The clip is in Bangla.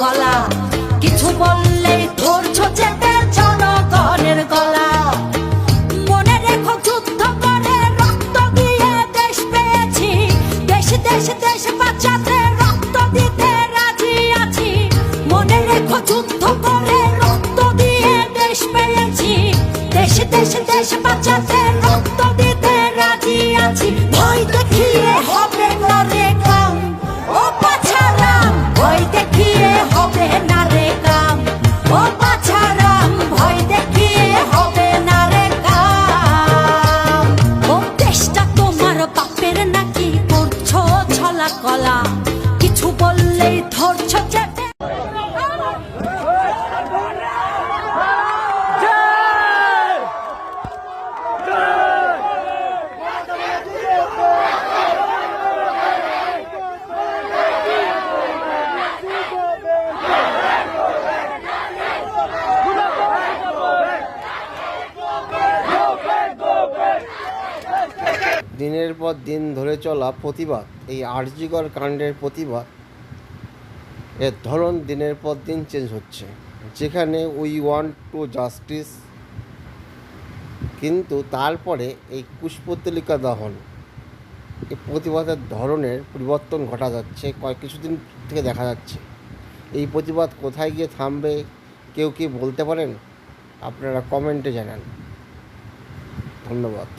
গলা। কিছু বললেই ধরছ চেপে জনগণের গলা। মনে রেখো যুদ্ধ করে রক্ত দিয়ে দেশ পেয়েছি। দেশ দেশ দেশ বাঁচাতে রক্ত দিতে রাজি আছি। মনে রেখো যুদ্ধ করে রক্ত দিয়ে দেশ পেয়েছি। দেশ দেশ দেশ বাঁচাতে রক্ত দিতে রাজি আছি। কলা কিছু বললেই দিনের পর দিন ধরে চলা প্রতিবাদ, এই আর্যিকর কাণ্ডের প্রতিবাদ, এর ধরন দিনের পর দিন চেঞ্জ হচ্ছে। যেখানে উই ওয়ান্ট টু জাস্টিস কিন্তু তারপরে এই কুশপুতলিকা দহন, এই প্রতিবাদের ধরনের পরিবর্তন ঘটা যাচ্ছে, কয়েক কিছুদিন থেকে দেখা যাচ্ছে। এই প্রতিবাদ কোথায় গিয়ে থামবে, কেউ কি বলতে পারেন? আপনারা কমেন্টে জানান। ধন্যবাদ।